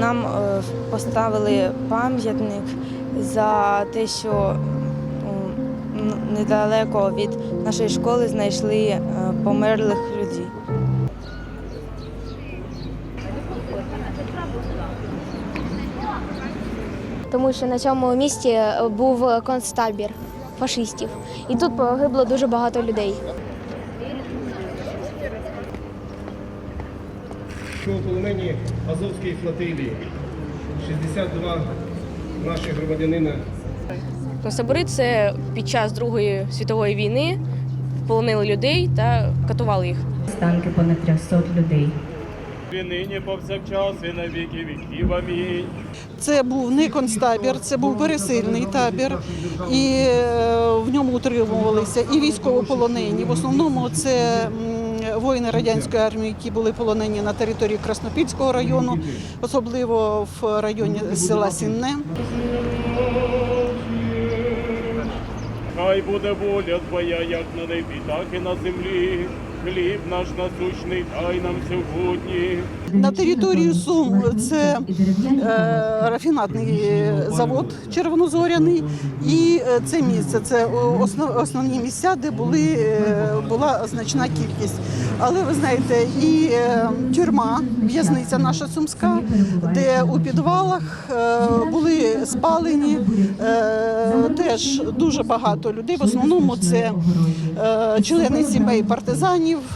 Нам е, поставили пам'ятник за те, що недалеко від нашої школи знайшли е, померлих людей. Тому що на цьому місці е, був концтабір фашистів. І тут погибло дуже багато людей. Що у полонені Азовської флотилії 62 наших громадянина Концтабори це під час Другої світової війни полонили людей та катували їх. Станки понад 300 людей. І нині повсякчас і на віки віків. Амінь. Це був не концтабір, це був пересильний табір, і е, в ньому утримувалися і військовополонені. В основному це воїни радянської армії, які були полонені на території Краснопільського району, особливо в районі села Сінне. Хай буде воля Твоя, як на небі, так і на землі. Хліб наш насущний, дай нам сьогодні. На території Сум це е, рафінатний завод червонозоряний, і е, це місце це основ, основні місця, де були, е, була значна кількість. Але ви знаєте, і е, тюрма, в'язниця наша сумська, де у підвалах е, були спалені е, теж дуже багато людей. В основному це е, члени сімей партизанів. leave.